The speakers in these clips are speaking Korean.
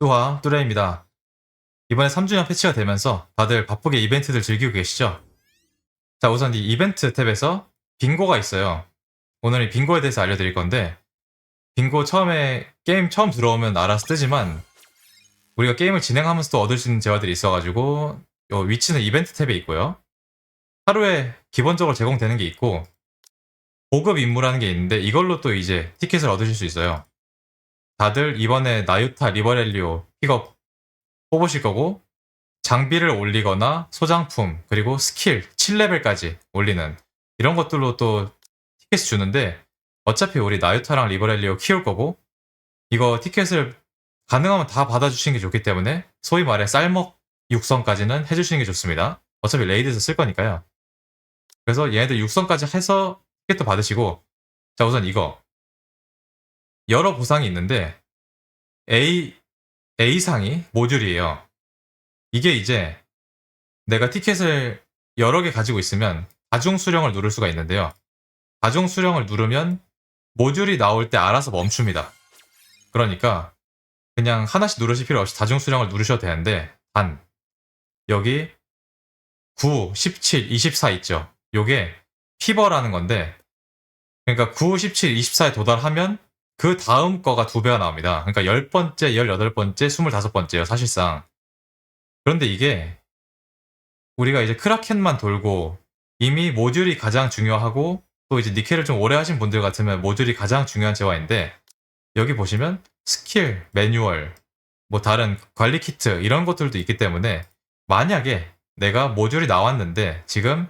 뚜하 뚜레입니다. 이번에 3주년 패치가 되면서 다들 바쁘게 이벤트들 즐기고 계시죠? 자 우선 이 이벤트 탭에서 빙고가 있어요. 오늘 이 빙고에 대해서 알려드릴 건데 빙고 처음에 게임 처음 들어오면 알아서 뜨지만 우리가 게임을 진행하면서도 얻을 수 있는 재화들이 있어가지고 요 위치는 이벤트 탭에 있고요. 하루에 기본적으로 제공되는 게 있고 보급 임무라는 게 있는데 이걸로 또 이제 티켓을 얻으실 수 있어요. 다들 이번에 나유타 리버렐리오 픽업 뽑으실 거고 장비를 올리거나 소장품 그리고 스킬 7레벨까지 올리는 이런 것들로 또 티켓을 주는데 어차피 우리 나유타랑 리버렐리오 키울 거고 이거 티켓을 가능하면 다 받아주시는 게 좋기 때문에 소위 말해 쌀먹 육성까지는 해주시는 게 좋습니다. 어차피 레이드에서 쓸 거니까요. 그래서 얘네들 육성까지 해서 티켓도 받으시고 자 우선 이거 여러 보상이 있는데 A A상이 모듈이에요. 이게 이제 내가 티켓을 여러 개 가지고 있으면 다중 수령을 누를 수가 있는데요. 다중 수령을 누르면 모듈이 나올 때 알아서 멈춥니다. 그러니까 그냥 하나씩 누르실 필요 없이 다중 수령을 누르셔도 되는데 단 여기 9, 17, 24 있죠. 요게 피버라는 건데 그러니까 9, 17, 24에 도달하면 그 다음 거가 두 배가 나옵니다. 그러니까 10번째, 18번째, 25번째예요, 사실상. 그런데 이게 우리가 이제 크라켄만 돌고 이미 모듈이 가장 중요하고 또 이제 니켈을 좀 오래 하신 분들 같으면 모듈이 가장 중요한 재화인데 여기 보시면 스킬, 매뉴얼, 뭐 다른 관리 키트 이런 것들도 있기 때문에 만약에 내가 모듈이 나왔는데 지금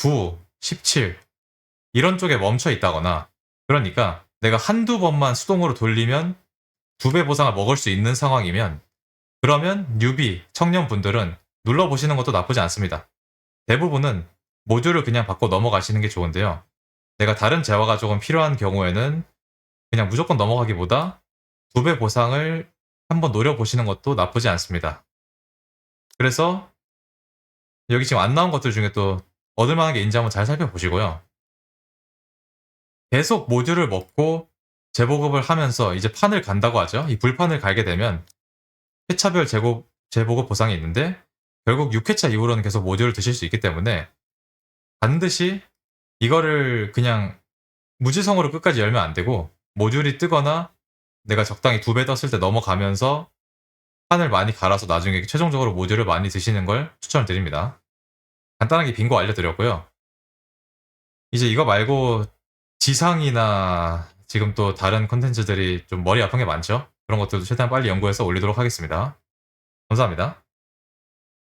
9, 17 이런 쪽에 멈춰 있다거나 그러니까 내가 한두 번만 수동으로 돌리면 두 배 보상을 먹을 수 있는 상황이면 그러면 뉴비, 청년분들은 눌러보시는 것도 나쁘지 않습니다. 대부분은 모듈을 그냥 받고 넘어가시는 게 좋은데요. 내가 다른 재화가 조금 필요한 경우에는 그냥 무조건 넘어가기보다 두 배 보상을 한번 노려보시는 것도 나쁘지 않습니다. 그래서 여기 지금 안 나온 것들 중에 또 얻을 만한 게 있는지 한번 잘 살펴보시고요. 계속 모듈을 먹고 재보급을 하면서 이제 판을 간다고 하죠. 이 불판을 갈게 되면 회차별 재고, 재보급 보상이 있는데 결국 6회차 이후로는 계속 모듈을 드실 수 있기 때문에 반드시 이거를 그냥 무지성으로 끝까지 열면 안 되고 모듈이 뜨거나 내가 적당히 두 배 떴을 때 넘어가면서 판을 많이 갈아서 나중에 최종적으로 모듈을 많이 드시는 걸 추천을 드립니다. 간단하게 빙고 알려드렸고요. 이제 이거 말고 지상이나 지금 또 다른 컨텐츠들이 좀 머리 아픈 게 많죠? 그런 것들도 최대한 빨리 연구해서 올리도록 하겠습니다. 감사합니다.